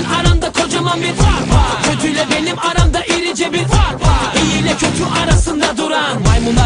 Senin aranda kocaman bir fark.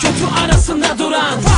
kötü arasında duran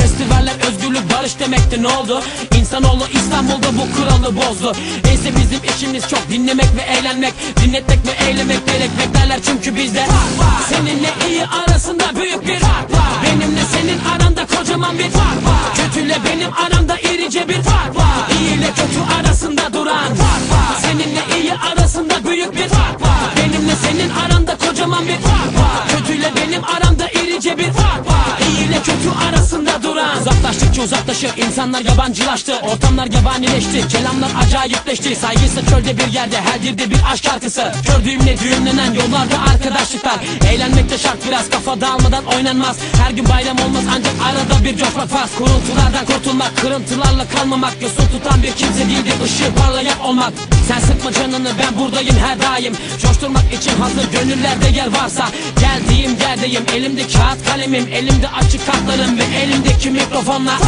Festivaller özgürlük barış demekti ne oldu? İnsanoğlu İstanbul'da bu kuralı bozdu. Neyse bizim işimiz çok dinlemek ve eğlenmek Dinletmek ve eylemek gerek beklerler çünkü bizde. Seninle iyi arasında büyük bir fark var. Benimle senin aranda kocaman bir fark var. Kötüyle benim aramda irice bir fark var. İyi ile kötü arasında duran fark var. Seninle iyi arasında büyük bir fark var. Benimle senin aranda kocaman bir fark var. Kötüyle benim aramda irice bir fark var. İyi ile kötü arasında Uzaklaştıkça uzaklaşır insanlar yabancılaştı Ortamlar yabanileşti kelamlar acayipleşti Saygısı çölde bir yerde her dilde bir aşk şarkısı. Kör düğümle düğümlenen yollarda arkadaşlıklar. Eğlenmekte şart biraz kafa dağılmadan oynanmaz. Her gün bayram olmaz ancak arada bir coşmak farz Kuruntulardan kurtulmak kırıntılarla kalmamak Yosun tutan bir kimse değildir ışığı parlayan olmak. Sen sıkma canını ben buradayım her daim. Coşturmak için hazır gönüllerde yer varsa Geldiğim yerdeyim elimde kağıt kalemim Elimde açık kartlarım ve elimdeki mikrofonla